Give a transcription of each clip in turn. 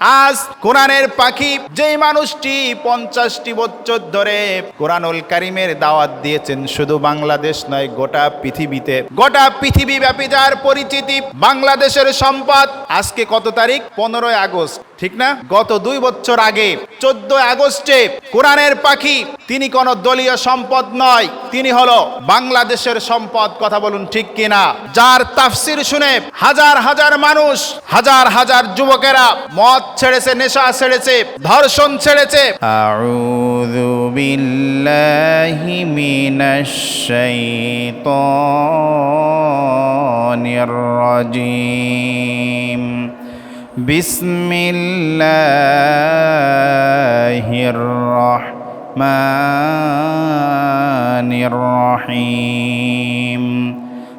আজ কোরআনের পাখি, যেই মানুষটি পঞ্চাশটি বছর ধরে কোরআনুল কারিমের দাওয়াত দিয়েছেন, শুধু বাংলাদেশ নয়, গোটা পৃথিবীতে। গোটা পৃথিবী ব্যাপী যার পরিচিতি, বাংলাদেশের সম্পদ, আজকে কত তারিখ? পনেরোই আগস্ট, ঠিক না? গত দুই বছর আগে চোদ্দ আগস্টে কোরআনের পাখি, তিনি কোন দলীয় সম্পদ নয়, তিনি হলো বাংলাদেশের সম্পদ, কথা বলুন ঠিক কিনা? যার তাফসির শুনে হাজার হাজার মানুষ, হাজার হাজার যুবকেরা মদ ছেড়েছে নেশা ছেড়েছে ধর্ষণ ছেড়েছে। আউযু বিল্লাহি মিনাশ শাইতানির রাজিম বিসমিল্লাহির রহমানির রহিম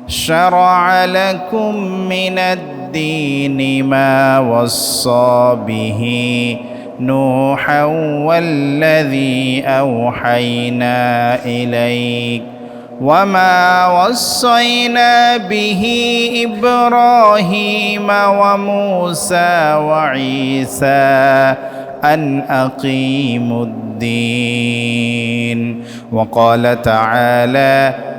شرع لكم من الدين ما وصى به نوحا والذي أوحينا إليك وما وصينا به إبراهيم وموسى وعيسى أن أقيموا الدين. وقال تعالى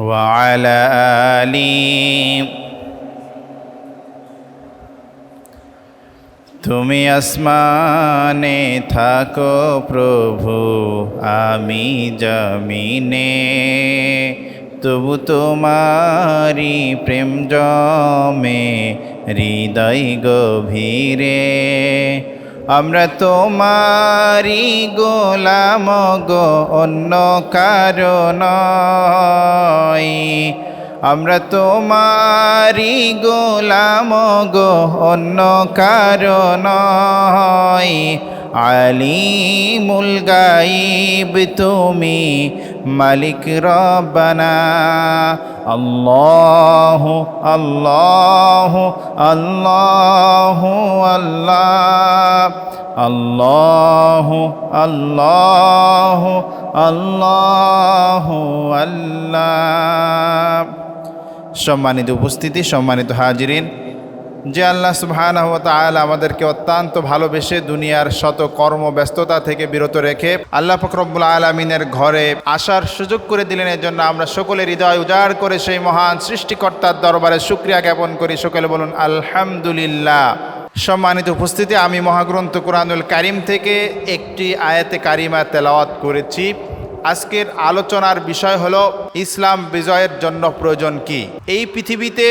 وعلى آله তুমি আসমানে থাকো প্রভু আমি জমিনে তবু তোমারি প্রেম জমে হৃদয় গভীরে আমরা তোমারি গোলাম গো অন্য কারণ আমরা তোমারি গোলাম গো অন্য কারণ আলিমুল গাইব তুমি মালিক রব্বানা। আল্লাহ আল্লাহ আল্লাহ আল্লাহ। আল্লাহ আল্লাহ আল্লাহ আল্লাহ। সম্মানিত উপস্থিতি, সম্মানিত হাজিরিন যে আল্লাহ সুবহানাহু ওয়া তাআলা আমাদেরকে অত্যন্ত ভালোবেসে দুনিয়ার শত কর্ম ব্যস্ততা থেকে বিরত রেখে আল্লাহ ফকরবুল আলমিনের ঘরে আসার সুযোগ করে দিলেন। এর জন্য আমরা সকলের হৃদয় উজাড় করে সেই মহান সৃষ্টিকর্তার দরবারে শুক্রিয়া জ্ঞাপন করি। সকলে বলুন, আলহামদুলিল্লাহ। সম্মানিত উপস্থিতি আমি মহাগ্রন্থ কোরআনুল কারিম থেকে একটি আয়াতে কারিমা তেলাওয়াত করেছি। আজকের আলোচনার বিষয় হলো ইসলাম বিজয়ের জন্য প্রয়োজন কি? এই পৃথিবীতে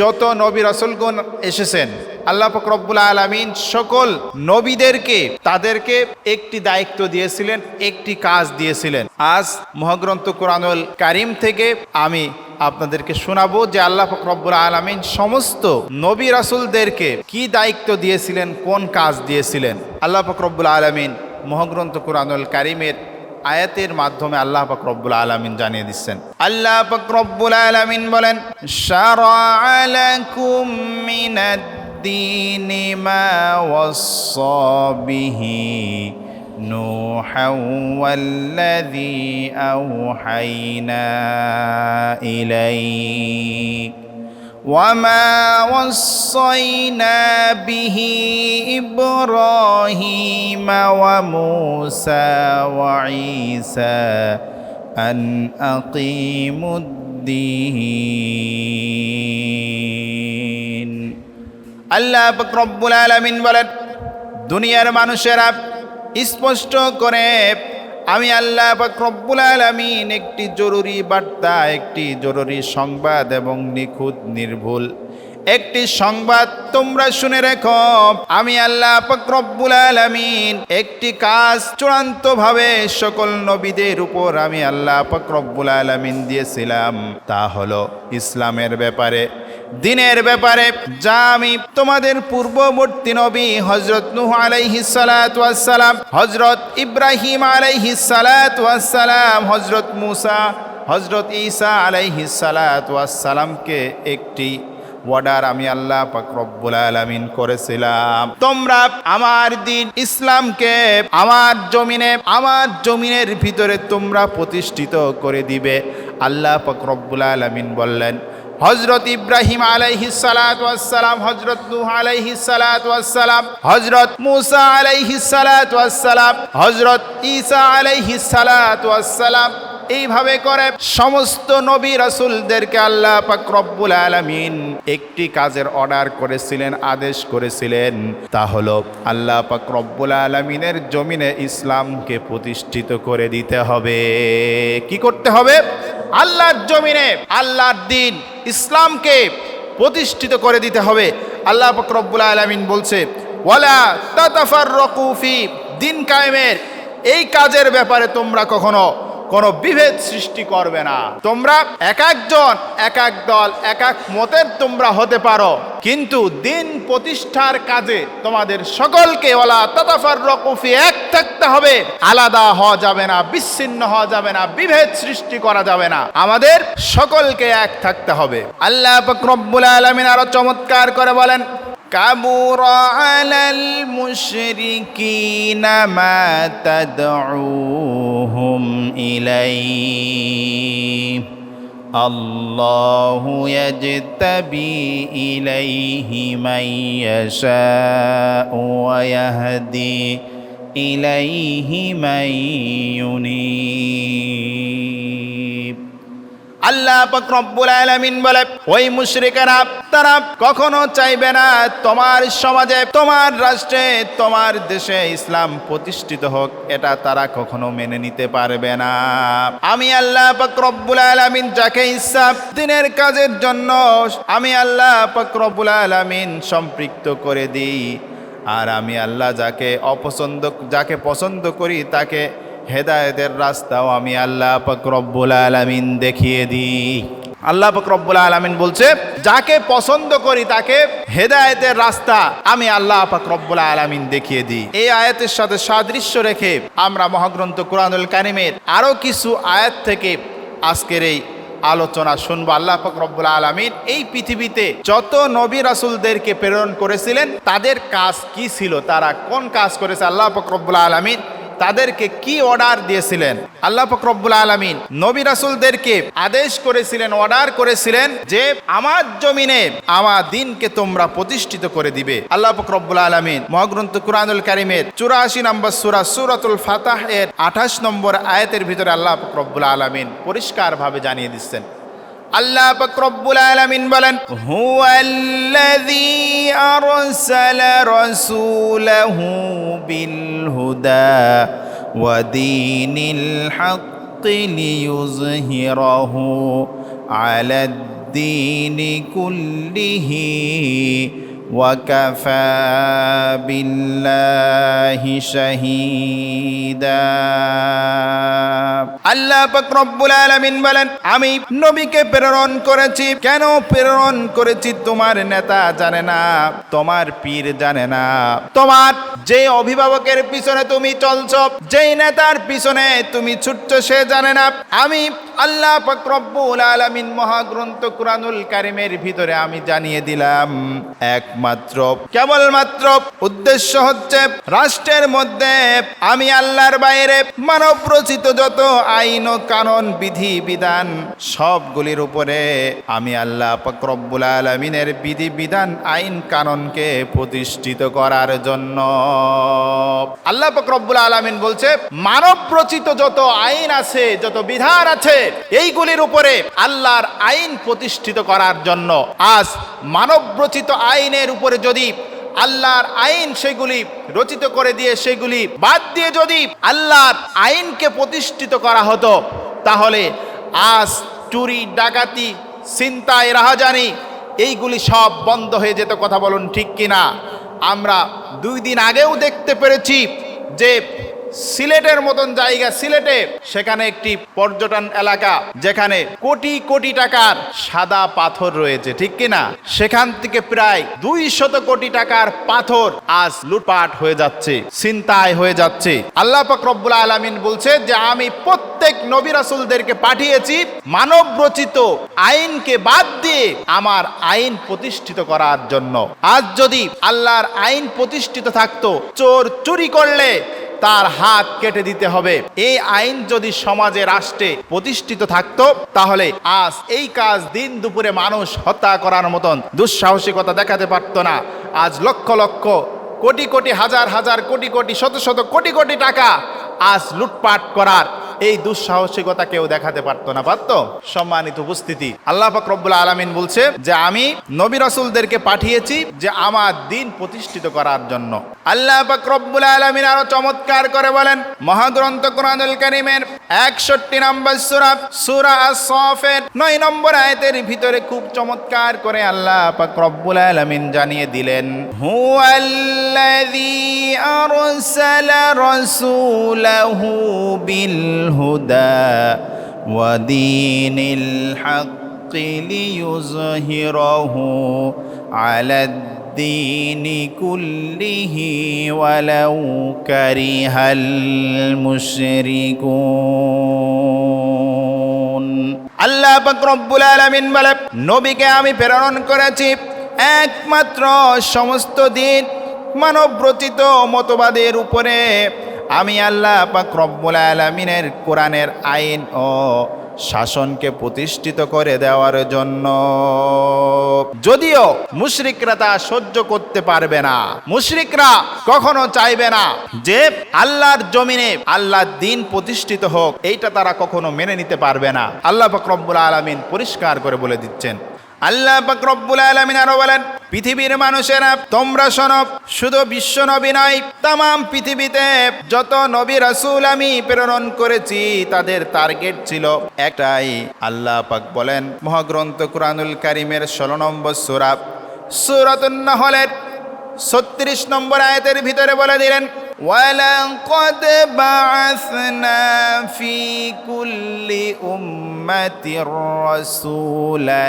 যত নবী রসুলগণ এসেছেন, আল্লাহ ফকরবুল আলমিন সকল নবীদেরকে তাদেরকে একটি দায়িত্ব দিয়েছিলেন, একটি কাজ দিয়েছিলেন। আজ মহাগ্রন্থ কোরআনুল কারিম থেকে আমি আপনাদেরকে শোনাবো যে আল্লাহ ফকরবুল আলমিন সমস্ত নবী রাসুলদেরকে কি দায়িত্ব দিয়েছিলেন, কোন কাজ দিয়েছিলেন। আল্লাহ ফকরবুল আলমিন মহাগ্রন্থ কোরআনুল কারিমের আয়াতের মাধ্যমে আল্লাহ পাক রব্বুল আলামিন জানিয়ে দিচ্ছেন আল্লাহ পাক রব্বুল আলামিন বলেন শারা'a লাকুম মিনাদ-দীনি মা ওয়াসসা বিহি نوحا والذي أوحينا إليك وما وصينا به إبراهيم وموسى وعيسى أن أقيموا الدين আল্লাহ পাক রব্বুল আলামিন বলেন দুনিয়ার মানুষেরা স্পষ্ট করে আমি আল্লাহ রব্বুল আলামিন একটি জরুরি বার্তা একটি জরুরি সংবাদ এবং নিখুঁত নির্ভুল একটি সংবাদ তোমরা শুনে রেখো। আমি আল্লাহ রব্বুল আলামিন একটি কাজ চূড়ান্তভাবে সকল নবীদের উপর আমি আল্লাহ রব্বুল আলামিন দিয়েছিলাম। তা হলো ইসলামের ব্যাপারে, দিনের ব্যাপারে। যা আমি তোমাদের পূর্ববর্তী নবী হজরত নুহ আলাইহিস সালাম হজরত ইব্রাহিম আলাইহিস সালাম হজরত মুসা হজরত ঈসা আলাইহিস সালামকে একটি অর্ডার আমি আল্লাহ পাক রব্বুল আলামিন করেছিলাম। তোমরা আমার দিন ইসলামকে আমার জমিনে, আমার জমিনের ভিতরে তোমরা প্রতিষ্ঠিত করে দিবে। আল্লাহ পাক রব্বুল আলামিন বললেন হজরত ইব্রাহিম আলাইহিস সালাম হজরত নূহ আলাইহিস সালাম হজরত মুসা আলাইহিস সালাম হজরত ঈসা আলাইহিস সালাম এইভাবে করে সমস্ত নবী রাসুলদেরকে আল্লাহ পাক রব্বুল আলামিন একটি কাজের অর্ডার করেছিলেন, আদেশ করেছিলেন। তা হলো আল্লাহ পাক রব্বুল আলামিনের জমিনে ইসলামকে প্রতিষ্ঠিত করে দিতে হবে। কি করতে হবে? আল্লাহর জমিনে, আল্লাহর দিন ইসলামকে প্রতিষ্ঠিত করে দিতে হবে। আল্লাহ পাক রব্বুল আলামিন বলছে, ওয়ালা তাতাফাররাকু ফি দিন কায়েমের। এই কাজের ব্যাপারে তোমরা কখনো কোনো বিভেদ সৃষ্টি করবে না। তোমরা এক একজন, এক এক দল, এক এক মতের তোমরা হতে পারো। কিন্তু দিন প্রতিষ্ঠার কাজে তোমাদের সকলকে ওলা তাতাফার রকুফি এক থাকতে হবে। আলাদা হওয়া যাবে না, বিচ্ছিন্ন হওয়া যাবে না, বিভেদ সৃষ্টি করা যাবে না। আমাদের সকলকে এক থাকতে হবে। আল্লাহ আলামিন আরও চমৎকার করে বলেন كبر على المشركين ما تدعوهم إليه. الله يجتبي إليه من يشاء ويهدي إليه من ينيب আল্লাহ রব্বুল আলামিন বলে, ওই মুশরিকেরা, তারা কখনো চাইবে না তোমার সমাজে, তোমার রাষ্ট্রে, তোমার দেশে ইসলাম প্রতিষ্ঠিত হোক। এটা তারা কখনো মেনে নিতে পারবে না। আমি আল্লাহ রব্বুল আলামিন যাকে ইচ্ছা দিনের কাজের জন্য, আমি আল্লাহ রব্বুল আলামিন সম্পৃক্ত করে দিই। আর আমি আল্লাহ যাকে অপছন্দ, যাকে পছন্দ করি, তাকে হেদায়েতের রাস্তাও আমি আল্লাহ রব্বুল আলামিন দেখিয়ে দিই। আল্লাহ রব্বুল আলামিন বলছে, যাকে পছন্দ করি তাকে হেদায়েতের রাস্তা আমি আল্লাহ রব্বুল আলামিন দেখিয়ে দিই। এই আয়াতের সাথে সাদৃশ্য রেখে আমরা মহাগ্রন্থ কোরআনুল কারিমের আরও কিছু আয়াত থেকে আজকের এই আলোচনা শুনব। আল্লাহ রব্বুল আলমিন এই পৃথিবীতে যত নবী রাসুলদেরকে প্রেরণ করেছিলেন, তাদের কাজ কি ছিল? তারা কোন কাজ করেছে? আল্লাহ রব্বুল আলমিন তাদেরকে কি অর্ডার দিয়েছিলেন? আল্লাহ পাক রব্বুল আলমিন নবী রাসুলদেরকে আদেশ করেছিলেন অর্ডার করেছিলেন যে আমার জমিনে আমার দিনকে তোমরা প্রতিষ্ঠিত করে দিবে। আল্লাহ পাক রব্বুল আলমিন মহাগ্রন্থ কুরআনুল কারিমের চুরাশি নম্বর সুরা সুরাতুল ফাতাহ এর আঠাশ নম্বর আয়াতের ভিতরে আল্লাহ পাক রব্বুল আলমিন পরিষ্কারভাবে জানিয়ে দিচ্ছেন। আল্লাহ পাক রব্বুল আলামিন বলেন হুয়াল্লাযী আরসালা রাসূলাহু বিল হুদা ওয়া দীনিল হাক্কি লিইয়ুযহিরাহু আলাদ দীনি কুল্লিহি وكفى بالله شهيدا আল্লাহ পাক রব্বুল আলামিন বলেন আমি নবীকে প্রেরণ করেছি কেন প্রেরণ করেছি তোমার নেতা জানে না তোমার পীর জানে না তোমার যে অভিভাবকের পিছনে তুমি চলছো যেই নেতার পিছনে তুমি ছুটছ সে জানে না আমি আল্লাহ পাক রব্বুল আলামিন মহাগ্রন্থ কুরআনুল কারিমের ভিতরে আমি জানিয়ে দিলাম একমাত্র কেবলমাত্র উদ্দেশ্য হচ্ছে রাষ্ট্রের মধ্যে আমি আল্লাহর বাইরে মানব রচিত যত আইন ও কানুন, বিধি, বিধান, সবগুলির উপরে আমি আল্লাহ রব্বুল আলামিনের বিধি, বিধান, আইন, কানুনকে প্রতিষ্ঠিত করার জন্য। আল্লাহ রব্বুল আলামিন বলছে মানব রচিত যত আইন আছে, যত বিধান আছে, এইগুলির উপরে আল্লাহর আইন প্রতিষ্ঠিত করার জন্য। আজ মানব রচিত আইনের উপরে যদি আল্লাহর আইন সেগুলি রচিত করে দিয়ে সেগুলি বাদ দিয়ে যদি আল্লাহর আইনকে প্রতিষ্ঠিত করা হতো, তাহলে আজ চুরি, ডাকাতি চিন্তায় রাহাজানি, এইগুলি সব বন্ধ হয়ে যেত, কথা বলুন ঠিক কিনা? আমরা দুই দিন আগেও দেখতে পেরেছি যে সিলেটের মতন জায়গা সিলেটে, সেখানে একটি পর্যটন এলাকা, যেখানে কোটি কোটি টাকার সাদা পাথর রয়েছে, ঠিক কিনা? সেখান থেকে প্রায় দুই শত কোটি টাকার পাথর আজ লুটপাট হয়ে যাচ্ছে চিন্তায় হয়ে যাচ্ছে। আল্লাহ রব্বুল আলামিন বলছে যে, আমি প্রত্যেক নবী রাসুলদেরকে পাঠিয়েছি মানব রচিত আইনকে বাদ দিয়ে আমার আইন প্রতিষ্ঠিত করার জন্য। আজ যদি আল্লাহর আইন প্রতিষ্ঠিত থাকতো, চোর চুরি করলে তার হাত কেটে দিতে হবে। এই আইন যদি সমাজে, রাষ্ট্রে প্রতিষ্ঠিত থাকতো, তাহলে আজ এই কাজ দিন দুপুরে মানুষ হত্যা করার মতন দুঃসাহসিকতা দেখাতে পারত না। আজ লক্ষ লক্ষ, কোটি কোটি, হাজার হাজার, কোটি কোটি, শত শত, কোটি কোটি টাকা আজ লুটপাট করার এই দুঃসাহসিকতা কেউ দেখাতে পারতো না, পারতো? সম্মানিত উপস্থিতি। আল্লাহ পাক আলামিন বলছে যে, আমি নবী রাসূলদেরকে পাঠিয়েছি যে, আমার দিন প্রতিষ্ঠিত করার জন্য। আল্লাহ পাক আলামিন আরও চমৎকার করে বলেন, মহাগ্রন্থ কোরআনুল কারীমের 61 নম্বর সূরা, সুরা আস-সাফের 9 নম্বর আয়তের ভিতরে খুব চমৎকার করে আল্লাহ পাক আলামিন জানিয়ে দিলেন হু হুয়াল্লাযী আরসালা রাসূলাহু বিল হুদা ওয়া দীনিল হক লিইয়ুযহিরাহু আলা الدين كله ولو كره المشركون আল্লাহ পাক রব্বুল আলামিন বলে নবীকে আমি প্রেরণ করেছি একমাত্র সমস্ত দিন মানব রচিত মতবাদের উপরে আমি আল্লাহ পাক রব্বুল আলামিনের কোরআনের আইন ও শাসনকে প্রতিষ্ঠিত করে দেওয়ার জন্য। যদিও মুশরিকরা তা সহ্য করতে পারবে না। মুশরিকরা কখনো চাইবে না যে আল্লাহর জমিনে আল্লাহর দিন প্রতিষ্ঠিত হোক, এইটা তারা কখনো মেনে নিতে পারবে না। আল্লাহ পাক রব্বুল আলামিন পরিষ্কার করে বলে দিচ্ছেন। আল্লাহ পাক রব্বুল আলামিন আরো বলেন পৃথিবীর মানুষেরা তোমরা শোনো শুধু বিশ্ব নবী নয় তাম পৃথিবীতে যত নবী রাসূল আমি প্রেরণ করেছি তাদের টার্গেট ছিল একটাই আল্লাহ পাক বলেন মহাগ্রন্থ কুরআনুল কারীমের 16 নম্বর সূরা সূরাতুন নাহলের ছত্রিশ নম্বর আয়াতের ভিতরে বলে দিলেন وَلَقَدْ بَعَثْنَا فِي كُلِّ أُمَّةٍ رَسُولًا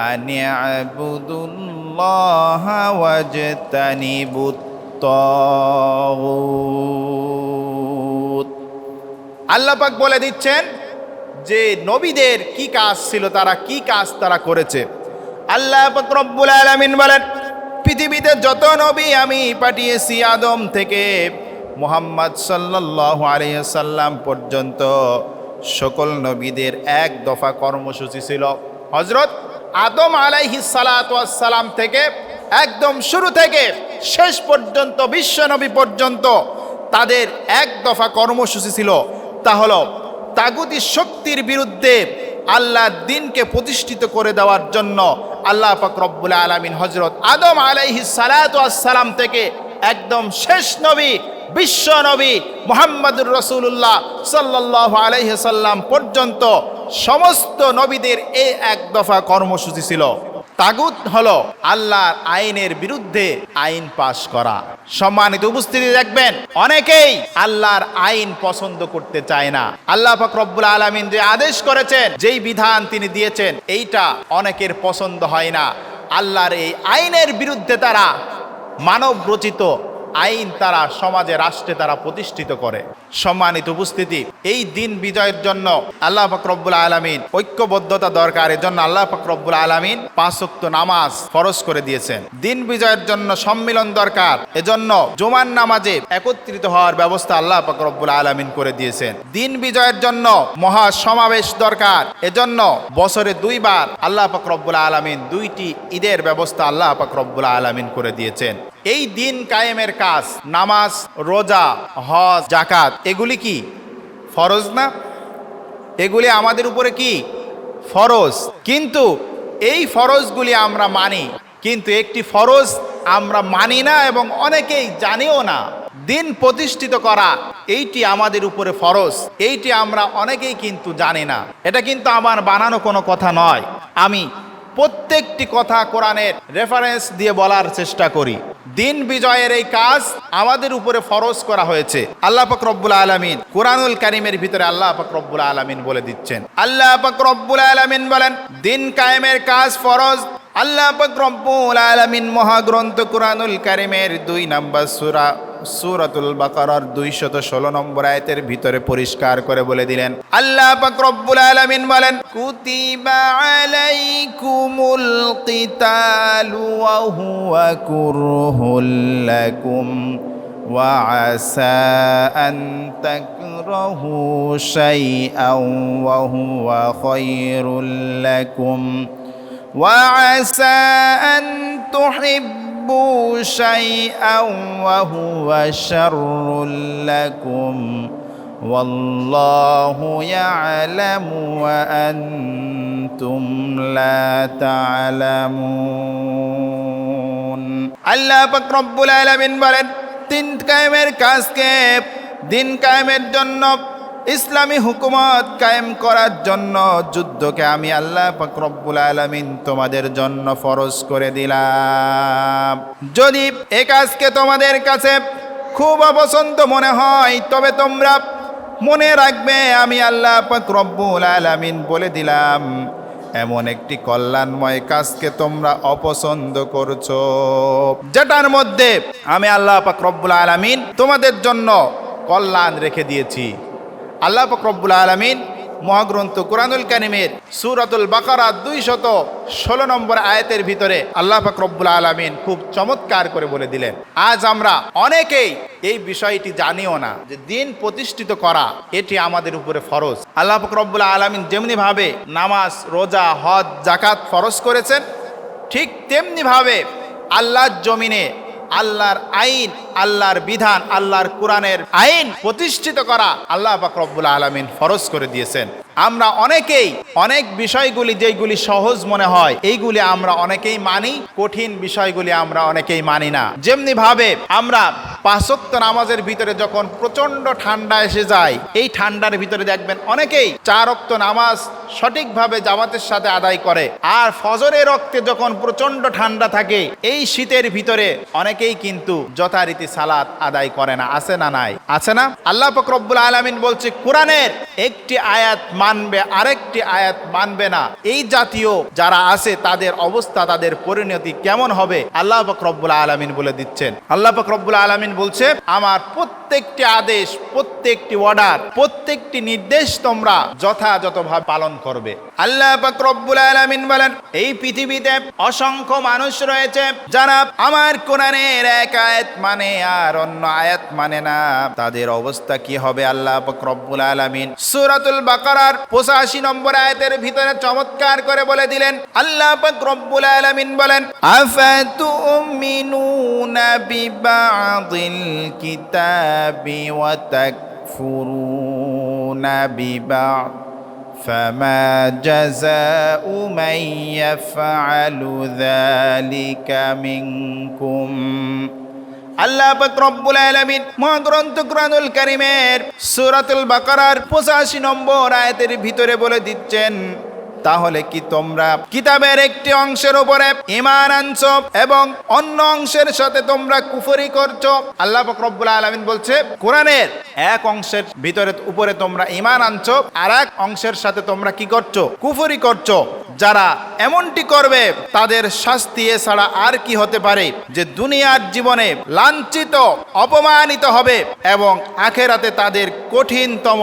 أَنِ اعْبُدُوا اللَّهَ وَاجْتَنِبُوا الطَّاغُوتَ আল্লাহ পাক বলে দিচ্ছেন যে নবীদের কি কাজ ছিল তারা কি কাজ তারা করেছে আল্লাহ পাক রব্বুল আলামিন বলেন পৃথিবীতে যত নবী আমি পাঠিয়েছি আদম থেকে মোহাম্মদ সাল্লাল্লাহু আলাইহি সাল্লাম পর্যন্ত সকল নবীদের এক দফা কর্মসূচি ছিল হজরত আদম আলাইহি সালাম থেকে একদম শুরু থেকে শেষ পর্যন্ত, বিশ্ব নবী পর্যন্ত তাদের এক দফা কর্মসূচি ছিল। তা হলো তাগুতি শক্তির বিরুদ্ধে আল্লাহ দিনকে প্রতিষ্ঠিত করে দেওয়ার জন্য আল্লাহ রব্বুল আলমিন হজরত আদম আলাইহি সালাম থেকে একদম শেষ নবী, বিশ্ব নবী মোহাম্মদুর রসুল্লাহ সাল্লাহ আলাইহি সাল্লাম পর্যন্ত সমস্ত নবীদের এই এক দফা কর্মসূচি ছিল। তাগুত হলো আল্লাহর আইনের বিরুদ্ধে আইন পাশ করা। সম্মানিত উপস্থিতি দেখবেন, অনেকেই আল্লাহর আইন পছন্দ করতে চায় না। আল্লাহ পাক রব্বুল আলামিন যে আদেশ করেছেন, যেই বিধান তিনি দিয়েছেন, এইটা অনেকের পছন্দ হয় না। আল্লাহর এই আইনের বিরুদ্ধে তারা মানব রচিত আইন তারা সমাজে, রাষ্ট্রে তারা প্রতিষ্ঠিত করে। সম্মানিত উপস্থিতি এই দিন বিজয়ের জন্য আল্লাহ ফাকরব্বুল আলমিন ঐক্যবদ্ধতা দরকার। এর জন্য আল্লাহ ফাকরব্বুল আলমিন পাঁচক্ত নামাজ ফরজ করে দিয়েছেন। দিন বিজয়ের জন্য সম্মিলন দরকার। এজন্য জুমার নামাজে একত্রিত হওয়ার ব্যবস্থা আল্লাহ ফাকরব্বুল আলমিন করে দিয়েছেন। দিন বিজয়ের জন্য মহা সমাবেশ দরকার। এজন্য বছরে দুইবার আল্লাহ ফাকরব্বুল আলমিন দুইটি ঈদের ব্যবস্থা আল্লাহ ফাকরব্বুল আলমিন করে দিয়েছেন। এই দিন কায়েমের কাজ, নামাজ, রোজা, হজ জাকাত এগুলি কি? ফরজ না? এগুলি আমাদের উপরে কি? ফরজ। কিন্তু এই ফরজগুলি আমরা মানি, কিন্তু একটি ফরজ আমরা মানি না এবং অনেকেই জানিও না। দিন প্রতিষ্ঠিত করা, এইটি আমাদের উপরে ফরজ, এইটি আমরা অনেকেই কিন্তু জানি না। এটা কিন্তু আমার বানানো কোনো কথা নয়। আমি প্রত্যেকটি কথা কোরআনের রেফারেন্স দিয়ে বলার চেষ্টা করি। দিন বিজয়ের এই কাজ আমাদের উপরে ফরজ করা হয়েছে। আল্লাহ রব্বুল আলামিন কোরআনুল কারিমের ভিতরে আল্লাহ রব্বুল আলামিন বলে দিচ্ছেন। আল্লাহ রব্বুল আলামিন বলেন, দিন কায়েমের কাজ ফরজ। আল্লাহ রব্বুল আলামিন মহাগ্রন্থ কোরআনুল কারিমের দুই নাম্বার সূরা সূরাতুল বাকারার দুইশত ষোলো নম্বর আয়াতের ভিতরে পরিষ্কার করে বলে দিলেন আল্লাহ পাক রব্বুল আলামিন বলেন কুতিবা আলাইকুমুল কিতালু ওয়া হুয়া কুরহুল লাকুম وعسى أن تكرهوا شيئا وهو خير لكم وعسى أن تحبوا شيئا وهو شر لكم والله يعلم وأنتم لا تعلمون আল্লাহ পাক রব্বুল আলামিন বলেন দিন কায়েমের কাজকে দিন কায়েমের জন্য ইসলামী হুকুমত কায়েম করার জন্য যুদ্ধকে আমি আল্লাহ রব্বুল আলামিন তোমাদের জন্য ফরজ করে দিলাম। যদি এ কাজকে তোমাদের কাছে খুব অপছন্দ মনে হয়, তবে তোমরা মনে রাখবে আমি আল্লাহ রব্বুল আলামিন বলে দিলাম, এমন একটি কল্যাণময় কাজকে তোমরা অপছন্দ করছ। যেটার মধ্যে আমি আল্লাহ রব্বুল আলামিন তোমাদের জন্য কল্যাণ রেখে দিয়েছি। আল্লাহ পাক রব্বুল আলামিন মহাগ্রন্থ কোরআনুল কানিমের সুরাতুল বাকারা দুই শত ষোলো নম্বর আয়াতের ভিতরে আল্লাহ পাক রব্বুল আলামিন খুব চমৎকার করে বলে দিলেন। আজ আমরা অনেকেই এই বিষয়টি জানিও না যে দিন প্রতিষ্ঠিত করা এটি আমাদের উপরে ফরজ। আল্লাহ পাক রব্বুল আলামিন যেমনি ভাবে নামাজ, রোজা, হজ জাকাত ফরজ করেছেন, ঠিক তেমনিভাবে আল্লাহর জমিনে আল্লাহর আইন, আল্লাহর বিধান, আল্লাহর কোরআনের আইন প্রতিষ্ঠিত করা আল্লাহ পাক আলমিন ফরজ করে দিয়েছেন। আমরা অনেকেই অনেক বিষয়গুলি যেইগুলি সহজ মনে হয়, এইগুলি আমরা অনেকেই মানি, কঠিন বিষয়গুলি আমরা অনেকেই মানি না। যেমনি ভাবে আমরা পাঁচক্ত নামাজের ভিতরে যখন প্রচণ্ড ঠান্ডা এসে যায়, এই ঠান্ডার ভিতরে দেখবেন অনেকেই চার অক্ত নামাজ সঠিকভাবে জামাতের সাথে আদায় করে, আর ফজরের রক্তে যখন প্রচণ্ড ঠান্ডা থাকে, এই শীতের ভিতরে অনেকেই কিন্তু যথারীতি সালাত আদায় করে না। আছে না নাই? আছে না? আল্লাহ ফকরব্বুল আলমিন বলছে, কোরআনের একটি আয়াত মানবে, আরেকটি আয়াত মানবে না। এই জাতীয় যারা আছে, তাদের অবস্থা, তাদের পরিণতি কেমন হবে? আল্লাহ ফকরব্বুল আলমিন বলে দিচ্ছেন। আল্লাহ ফকরব্বুল আলমিন বলছে, আমার প্রত্যেকটি আদেশ, প্রত্যেকটি অর্ডার প্রত্যেকটি নির্দেশ তোমরা যথাযথভাবে পালন করবে। আল্লাহ রব্বুল আলামিন বলেন, এই পৃথিবীতে অসংখ্য মানুষ রয়েছে যারা আমার কোরআনের এক আয়াত মানে আর অন্য আয়াত মানে না। তাদের অবস্থা কি হবে আল্লাহ রব্বুল আলামিন? সূরাতুল বাকারার 85 নম্বর আয়াতের ভিতরে চমৎকার করে বলে দিলেন, আল্লাহ রব্বুল আলামিন বলেন, আফাতুমিনুনা বিবাদিল কিতাবি ওয়া তাকফুরুনা বিবাদ। فما جزاء من يفعل ذلك منكم আল্লাহ পাক রব্বুল আলামিন মহাগ্রন্থ কুরআনুল কারীমের সূরাতুল বাকারার 85 নম্বর আয়াতের ভিতরে বলে দিচ্ছেন তাহলে কি তোমরা কিতাবের একটি অংশের উপরে ইমান আনছো এবং অন্য অংশের সাথে তোমরা কুফরি করছ? আল্লাহ পাক রব্বুল আলামিন বলছে, কোরআনের এক অংশের ভিতরে উপরে তোমরা ইমান আনছো আর এক অংশের সাথে তোমরা কি করছ? কুফরি করছ। যারা এমনটি করবে, তাদের শাস্তি এছাড়া আর কি হতে পারে যে দুনিয়ার জীবনে লাঞ্ছিত, অপমানিত হবে এবং আখেরাতে তাদের কঠিনতম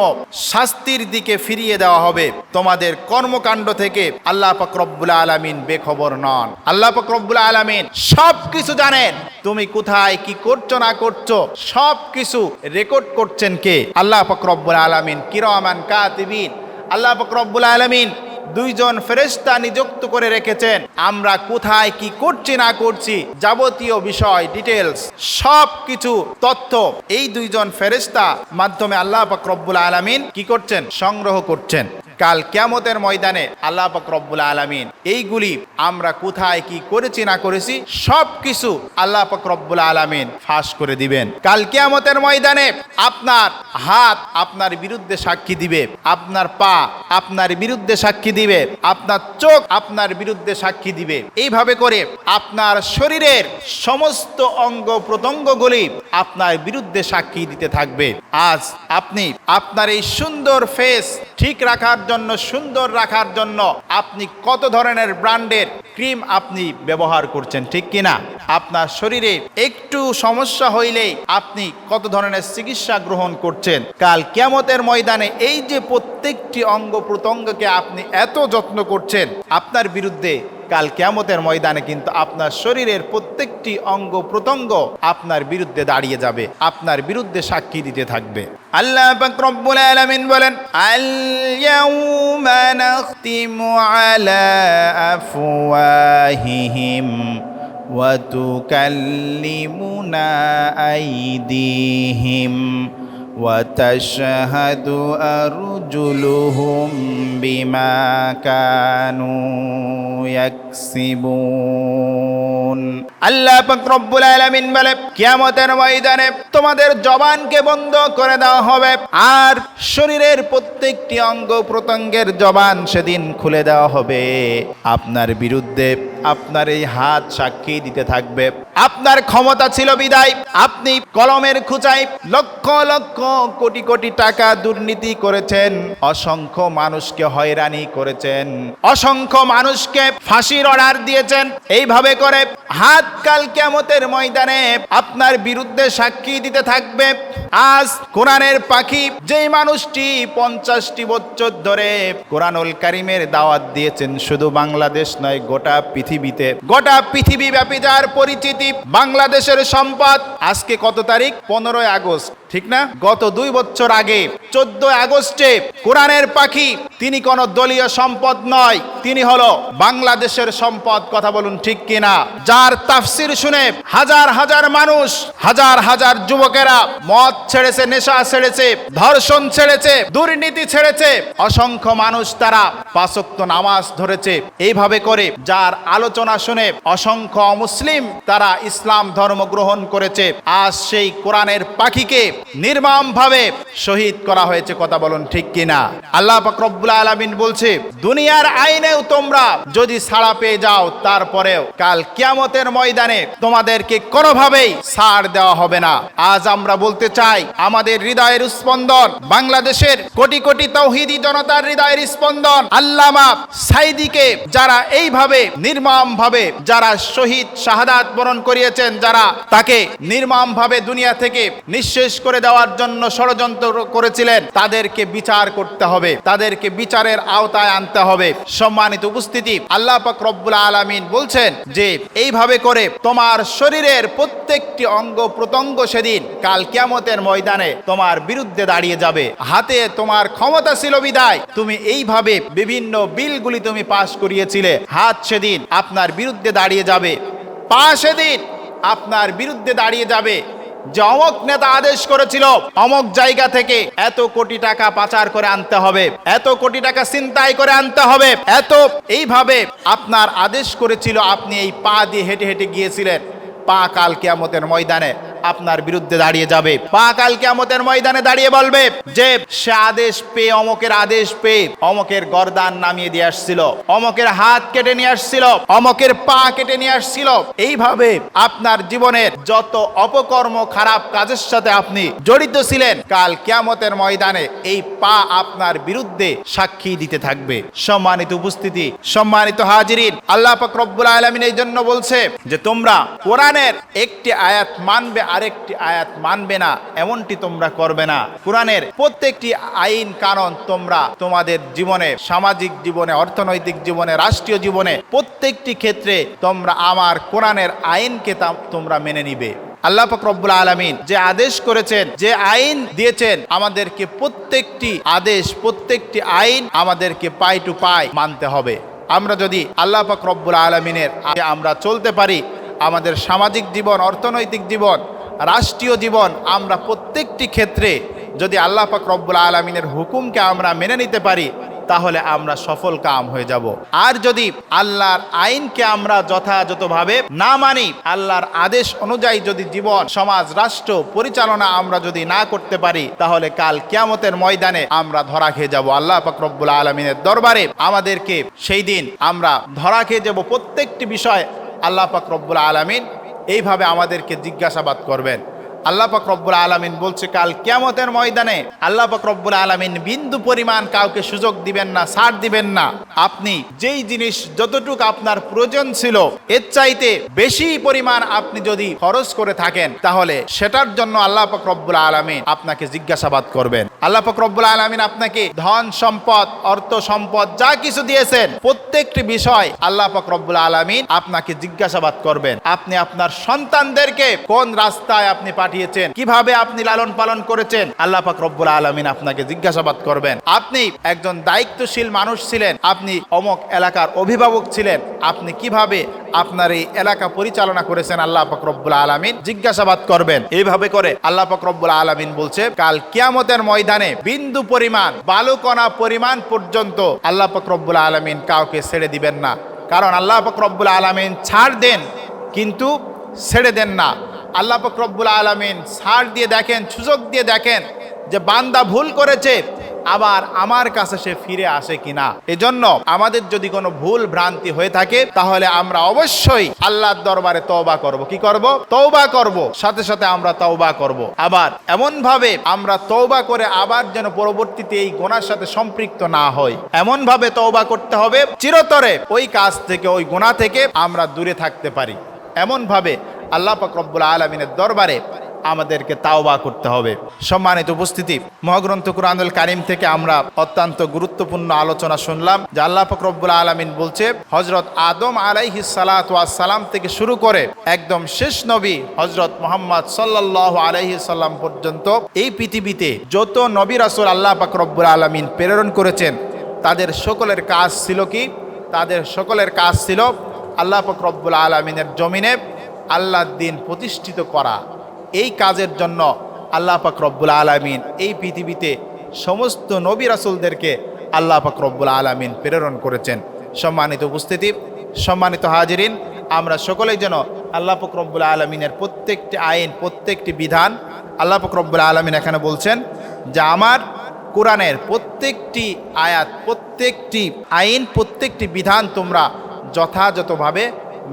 শাস্তির দিকে ফিরিয়ে দেওয়া হবে। তোমাদের কর্মকাণ্ড থেকে আল্লাহ পাক রব্বুল আলামিন বেখবর নন। আল্লাহ পাক রব্বুল আলামিন সব কিছু জানেন। তুমি কোথায়, কি করছ, না করছ সব কিছু রেকর্ড করছেন কে? আল্লাহ পাক রব্বুল আলামিন কিরমান কাতিবিন। আল্লাহ পাক রব্বুল আলামিন দুইজন ফেরেশতা নিযুক্ত করে রেখেছেন। আমরা কোথায়, কি করছি, না করছি যাবতীয় বিষয় ডিটেলস সব কিছু তথ্য এই দুইজন ফেরেশতা মাধ্যমে আল্লাহ পাক রব্বুল আলামিন কি করছেন? সংগ্রহ করছেন। কাল কিয়ামতের ময়দানে আল্লাহ রব্বুল আলামিন এইগুলি আমরা কোথায় কি করেছি না করেছি সব কিছু আল্লাহ রব্বুল আলামিন ফাঁস করে দিবেন। কাল কিয়ামতের ময়দানে আপনার হাত আপনার বিরুদ্ধে সাক্ষী দিবে, আপনার পা আপনার বিরুদ্ধে সাক্ষী দিবে, আপনার চোখ আপনার বিরুদ্ধে সাক্ষী দিবে। এইভাবে করে আপনার শরীরের সমস্ত অঙ্গ প্রত্যঙ্গগুলি আপনার বিরুদ্ধে সাক্ষী দিতে থাকবে। আজ আপনি আপনার এই সুন্দর ফেস ঠিক রাখার জন্য, সুন্দর রাখার জন্য আপনি কত ধরনের ব্র্যান্ডের ক্রিম আপনি ব্যবহার করছেন, ঠিক কিনা আপনার শরীরে একটু সমস্যা হইলেই আপনি কত ধরনের চিকিৎসা গ্রহণ করছেন? কাল কেমতের ময়দানে এই যে প্রত্যেকটি অঙ্গ প্রত্যঙ্গকে আপনি এত যত্ন করছেন, আপনার বিরুদ্ধে কাল কিয়ামতের ময়দানে কিন্তু আপনার শরীরের প্রত্যেকটি অঙ্গ প্রত্যঙ্গ আপনার বিরুদ্ধে দাঁড়িয়ে যাবে, আপনার বিরুদ্ধে সাক্ষী দিতে থাকবে। আল্লাহ রব্বুল আলামিন বলেন, আল ইয়াউমা নাখতিমু আলা আফওয়াহিহিম ওয়া তুকাল্লিমুনা আইদিহিম। وتشهد أرجلهم بما كانوا يكسبون আল্লাহ পাক রব্বুল আলামিন বলে কিয়ামতের ময়দানে তোমাদের জবানকে বন্ধ করে দেওয়া হবে আর শরীরের প্রত্যেকটি অঙ্গ প্রত্যঙ্গের জবান সেদিন খুলে দেওয়া হবে আপনার বিরুদ্ধে আপনার এই হাত সাক্ষী দিতে থাকবে আপনার ক্ষমতা ছিল বিদায় আপনি কলমের খুচাই লক্ষ লক্ষ কোটি কোটি টাকা দুর্নীতি করেছেন। অসংখ্য মানুষকে হয়রানি করেছেন। অসংখ্য মানুষকে ফাঁসির অর্ডার দিয়েছেন। এইভাবে করে হাত কাল কেমতের ময়দানে আপনার বিরুদ্ধে সাক্ষী দিতে থাকবে। আজ কোরআনের পাখি, যেই মানুষটি পঞ্চাশটি বছর ধরে কোরআনুল কারিমের দাওয়াত দিয়েছেন, শুধু বাংলাদেশ নয়, গোটা পৃথিবীতে। গোটা পৃথিবী ব্যাপী যার পরিচিতি, বাংলাদেশের সম্পদ। আজকে কত তারিখ? পনেরোই আগস্ট। ঠিক না? গত দুই বছর আগে, চোদ্দ আগস্টে কোরআনের পাখি, তিনি কোনো দলীয় সম্পদ নয়, তিনি হলো বাংলাদেশের সম্পদ, কথা বলুন ঠিক কিনা? যার তাফসির শুনে হাজার হাজার মানুষ, হাজার হাজার যুবকেরা মদ ছেড়েছে, নেশা ছেড়েছে, ধর্ষণ ছেড়েছে, দুর্নীতি ছেড়েছে, অসংখ্য মানুষ তারা পাঁচক্ত নামাজ ধরেছে। এইভাবে করে যার আলোচনা শুনে অসংখ্য মুসলিম তারা ইসলাম ধর্ম গ্রহণ করেছে। আজ সেই কোরআনের পাখিকে নির্মম ভাবে শহীদ করা হয়েছে, কথা বলুন ঠিক কিনা? আল্লাহ রব্বুল আলামিন বলছে, দুনিয়ার আইনেও তোমরা যদি ছাড়া পেয়ে যাও, তারপরেও কাল কিয়ামতের ময়দানে তোমাদেরকে কোনোভাবেই ছাড় দেওয়া হবে না। আজ আমরা বলতে চাই, আমাদের হৃদয়ের স্পন্দন, বাংলাদেশের কোটি কোটি তৌহিদি জনতার হৃদয়ের স্পন্দন, আল্লামা সাইদিকে যারা এইভাবে নির্মম ভাবে যারা শহীদ শাহাদাত বরণ করিয়েছেন, যারা তাকে নির্মম ভাবে দুনিয়া থেকে নিঃশেষ করে দেওয়ার জন্য ষড়যন্ত্র করেছিলেন, তাদেরকে বিচার করতে হবে, তাদেরকে বিচারের আওতায় আনতে হবে। সম্মানিত উপস্থিতি, আল্লাহ পাক রব্বুল আলামিন বলছেন যে, এইভাবে করে তোমার শরীরের প্রত্যেকটি অঙ্গ প্রত্যঙ্গ সেদিন কাল কিয়ামতের ময়দানে তোমার বিরুদ্ধে দাঁড়িয়ে যাবে। হাতে তোমার ক্ষমতা ছিল বিদায়, তুমি এইভাবে বিভিন্ন বিলগুলি তুমি পাশ করিয়েছিলে। হাত সেদিন আপনার বিরুদ্ধে দাঁড়িয়ে যাবে, পা সেদিন আপনার বিরুদ্ধে দাঁড়িয়ে যাবে। যে নেতা আদেশ করেছিল, অমক জায়গা থেকে এত কোটি টাকা পাচার করে আনতে হবে, এত কোটি টাকা চিন্তাই করে আনতে হবে, এত, এইভাবে আপনার আদেশ করেছিল, আপনি এই পা দিয়ে হেঁটে হেঁটে গিয়েছিলেন, পা কাল কেয়ামতের ময়দানে। আপনার বিরুদ্ধে দাঁড়িয়ে যাবে। পা কাল কিয়ামতের ময়দানে দাঁড়িয়ে বলবে, যে সে আদেশ পেয়ে, অমকের আদেশ পেয়ে অমকের গরদান নামিয়ে দিয়ে আসছিল। অমকের হাত কেটে নিয়ে আসছিল, অমকের পা কেটে নিয়ে আসছিল। এইভাবে আপনার জীবনের যত অপকর্ম, খারাপ কাজের সাথে আপনি জড়িত ছিলেন, কাল কিয়ামতের ময়দানে এই পা আপনার বিরুদ্ধে সাক্ষী দিতে থাকবে। সম্মানিত উপস্থিতি, সম্মানিত হাজিরিন, আল্লাহ পাক আলামিন এই জন্য বলছে যে তোমরা কোরআনের একটি আয়াত মানবে আরেকটি আয়াত মানবে না, এমনটি তোমরা করবে না। কোরআনের প্রত্যেকটি আইন কারণ তোমরা তোমাদের জীবনে, সামাজিক জীবনে, অর্থনৈতিক জীবনে, রাষ্ট্রীয় জীবনে, প্রত্যেকটি ক্ষেত্রে তোমরা আমার কোরআনের আইনকে তোমরা মেনে নিবে। আল্লাহ পাক রব্বুল আলামিন যে আদেশ করেছেন, যে আইন দিয়েছেন, আমাদেরকে প্রত্যেকটি আদেশ, প্রত্যেকটি আইন আমাদেরকে পাই টু পাই মানতে হবে। আমরা যদি আল্লাহ পাক রব্বুল আলমিনের আমরা চলতে পারি, আমাদের সামাজিক জীবন, অর্থনৈতিক জীবন রাষ্ট্রীয় জীবন আমরা প্রত্যেকটি ক্ষেত্রে যদি আল্লাহ পাক রব্বুল আলমিনের হুকুমকে আমরা মেনে নিতে পারি, তাহলে আমরা সফল কাম হয়ে যাব। আর যদি আল্লাহর আইনকে আমরা যথাযথভাবে না মানি, আল্লাহর আদেশ অনুযায়ী যদি জীবন, সমাজ, রাষ্ট্র পরিচালনা আমরা যদি না করতে পারি, তাহলে কাল কিয়ামতের ময়দানে আমরা ধরা খেয়ে যাব। আল্লাহ পাক রব্বুল আলমিনের দরবারে আমাদেরকে সেই দিন আমরা ধরা খেয়ে যাব। প্রত্যেকটি বিষয় আল্লাহ পাক রব্বুল আলমিন এইভাবে আমাদেরকে জিজ্ঞাসাবাদ করবেন। আল্লাহ পাক আলমিন বলছে, কাল কিয়ামতের ময়দানে আল্লাহ পাক আলমিন বিন্দু পরিমাণ কাউকে সুযোগ দিবেন না, ছাড় দিবেন না। আপনি যেই জিনিস যতটুকু আপনার প্রয়োজন ছিল, এর চাইতে বেশি পরিমাণ আপনি যদি খরচ করে থাকেন, তাহলে সেটার জন্য আল্লাহ পাক আলমিন আপনাকে জিজ্ঞাসাবাদ করবেন। আল্লাহ পাক আলমিন আপনাকে ধন সম্পদ, অর্থ সম্পদ যা কিছু দিয়েছেন, প্রত্যেকটি বিষয় আল্লাহ পাক আলমিন আপনাকে জিজ্ঞাসাবাদ করবেন। আপনি আপনার সন্তানদেরকে কোন রাস্তায় আপনি পাঠিয়েছেন? কীভাবে আপনি লালন পালন করেছেন? আল্লাহ পাক রব্বুল আলমিন আপনাকে জিজ্ঞাসাবাদ করবেন। আপনি একজন দায়িত্বশীল মানুষ ছিলেন, আপনি অমক এলাকার অভিভাবক ছিলেন, আপনি কীভাবে আপনার এই এলাকা পরিচালনা করেছেন আল্লাহ পাক রব্বুল আলমিন? জিজ্ঞাসাবাদ করবেন। এইভাবে করে আল্লাহ পাক রব্বুল আলমিন বলছে, কাল কিয়ামতের ময়দানে বিন্দু পরিমাণ, বালুকণা পরিমাণ পর্যন্ত আল্লাহ পাক রব্বুল আলমিন কাউকে ছেড়ে দিবেন না। কারণ আল্লাহ পাক রব্বুল আলমিন ছাড় দেন, কিন্তু ছেড়ে দেন না। আল্লাহ পাক রব্বুল আলমিন ছাড় দিয়ে দেখেন, সুযোগ দিয়ে দেখেন যে বান্দা ভুল করেছে, আবার আমার কাছে সে ফিরে আসে কিনা। এজন্য আমাদের যদি কোনো ভুল ভ্রান্তি হয়ে থাকে, তাহলে আমরা অবশ্যই আল্লাহর দরবারে তওবা করব। কি করব? তওবা করব। সাথে সাথে আমরা তওবা করব। আবার এমন ভাবে আমরা তওবা করে আবার যেন পরবর্তীতে এই গোনার সাথে সম্পৃক্ত না হই। এমন ভাবে তওবা করতে হবে, চিরতরে ওই কাজ থেকে, ওই গোনা থেকে আমরা দূরে থাকতে পারি। এমন ভাবে আল্লাহ পাক রব্বুল আলমিনের দরবারে আমাদেরকে তাওবা করতে হবে। সম্মানিত উপস্থিতি, মহাগ্রন্থ কুরআনুল কারিম থেকে আমরা অত্যন্ত গুরুত্বপূর্ণ আলোচনা শুনলাম, যে আল্লাহ ফকরবুল আলমিন বলছে হজরত আদম আলাইহি সালাম থেকে শুরু করে একদম শেষ নবী হজরত মোহাম্মদ সাল্লাহ আলাইহি সাল্লাম পর্যন্ত এই পৃথিবীতে যত নবী রাসুল আল্লাহ ফকরবুল আলমিন প্রেরণ করেছেন, তাদের সকলের কাজ ছিল কি? তাদের সকলের কাজ ছিল আল্লাহ ফকরবুল আলমিনের জমিনে আল্লাহ দিন প্রতিষ্ঠিত করা। এই কাজের জন্য আল্লাহ পাক রব্বুল আলমিন এই পৃথিবীতে সমস্ত নবী রাসুলদেরকে আল্লাহ পাক রব্বুল আলমিন প্রেরণ করেছেন। সম্মানিত উপস্থিতি, সম্মানিত হাজিরিন, আমরা সকলেই যেন আল্লাহ পাক রব্বুল আলমিনের প্রত্যেকটি আইন, প্রত্যেকটি বিধান আল্লাহ পাক রব্বুল আলমিন এখানে বলছেন যে আমার কোরআনের প্রত্যেকটি আয়াত, প্রত্যেকটি আইন, প্রত্যেকটি বিধান তোমরা যথাযথভাবে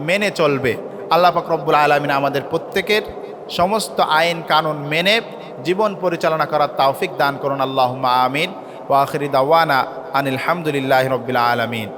মেনে চলবে। আল্লাহ পাক রব্বুল আলমিন আমাদের প্রত্যেকের সমস্ত আইন কানুন মেনে জীবন পরিচালনা করার তাওফিক দান করুন। আল্লাহ আমিন। ওয়াখরি দাওয়ানা আনিল হামদুলিল্লাহ রবিল আলমিন।